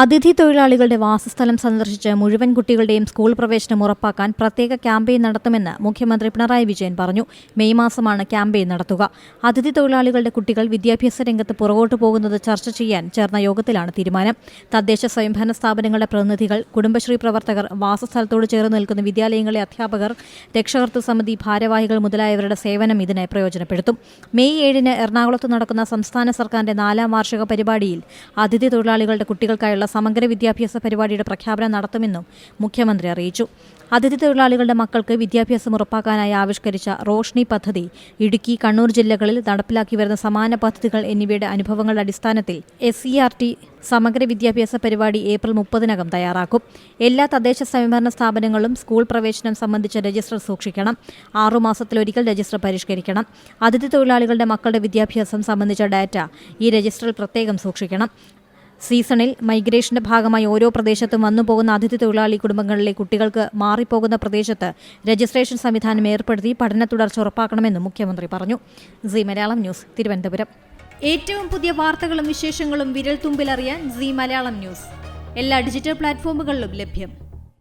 അതിഥി തൊഴിലാളികളുടെ വാസസ്ഥലം സന്ദർശിച്ച് മുഴുവൻ കുട്ടികളുടെയും സ്കൂൾ പ്രവേശനം ഉറപ്പാക്കാൻ പ്രത്യേക ക്യാമ്പയിൻ നടത്തുമെന്ന് മുഖ്യമന്ത്രി പിണറായി വിജയൻ പറഞ്ഞു. മെയ് മാസമാണ് ക്യാമ്പയിൻ നടത്തുക. അതിഥി തൊഴിലാളികളുടെ കുട്ടികൾ വിദ്യാഭ്യാസ രംഗത്ത് പുറകോട്ട് പോകുന്നത് ചർച്ച ചെയ്യാൻ ചേർന്ന യോഗത്തിലാണ് തീരുമാനം. തദ്ദേശ സ്വയംഭരണ സ്ഥാപനങ്ങളുടെ പ്രതിനിധികൾ കുടുംബശ്രീ പ്രവർത്തകർ വാസസ്ഥലത്തോട് ചേർന്ന് നിൽക്കുന്ന വിദ്യാലയങ്ങളിലെ അധ്യാപകർ രക്ഷകർത്തൃ സമിതി ഭാരവാഹികൾ മുതലായവരുടെ സേവനം ഇതിനെ പ്രയോജനപ്പെടുത്തും. മെയ് ഏഴിന് എറണാകുളത്ത് നടക്കുന്ന സംസ്ഥാന സർക്കാരിന്റെ നാലാം വാർഷിക പരിപാടിയിൽ അതിഥി തൊഴിലാളികളുടെ കുട്ടികൾക്കായുള്ള സമഗ്ര വിദ്യാഭ്യാസ പരിപാടിയുടെ പ്രഖ്യാപനം നടത്തുമെന്നും മുഖ്യമന്ത്രി അറിയിച്ചു. അതിഥി തൊഴിലാളികളുടെ മക്കൾക്ക് വിദ്യാഭ്യാസം ഉറപ്പാക്കാനായി ആവിഷ്കരിച്ച റോഷ്നി പദ്ധതി ഇടുക്കി കണ്ണൂർ ജില്ലകളിൽ നടപ്പിലാക്കി വരുന്ന സമാന പദ്ധതികൾ എന്നിവയുടെ അനുഭവങ്ങളുടെ അടിസ്ഥാനത്തിൽ എസ് ആർ ടി സമഗ്ര വിദ്യാഭ്യാസ പരിപാടി ഏപ്രിൽ മുപ്പതിനകം തയ്യാറാക്കും. എല്ലാ തദ്ദേശ സ്വയംഭരണ സ്ഥാപനങ്ങളും സ്കൂൾ പ്രവേശനം സംബന്ധിച്ച രജിസ്റ്റർ സൂക്ഷിക്കണം. ആറുമാസത്തിലൊരിക്കൽ രജിസ്റ്റർ പരിഷ്കരിക്കണം. അതിഥി തൊഴിലാളികളുടെ മക്കളുടെ വിദ്യാഭ്യാസം സംബന്ധിച്ച ഡാറ്റ ഈ രജിസ്റ്ററിൽ പ്രത്യേകം സൂക്ഷിക്കണം. സീസണിൽ മൈഗ്രേഷന്റെ ഭാഗമായി ഓരോ പ്രദേശത്തും വന്നുപോകുന്ന അതിഥി തൊഴിലാളി കുടുംബങ്ങളിലെ കുട്ടികൾക്ക് മാറിപ്പോകുന്ന പ്രദേശത്ത് രജിസ്ട്രേഷൻ സംവിധാനം ഏർപ്പെടുത്തി പഠന തുടർച്ച ഉറപ്പാക്കണമെന്നും മുഖ്യമന്ത്രി പറഞ്ഞു. C Malayalam news Thiruvananthapuram. ഏറ്റവും പുതിയ വാർത്തകളും വിശേഷങ്ങളും വിരൽ തുമ്പിലറിയാൻ സി മലയാളം ന്യൂസ്. എല്ലാ ഡിജിറ്റൽ പ്ലാറ്റ്ഫോമുകളിലും ലഭ്യം.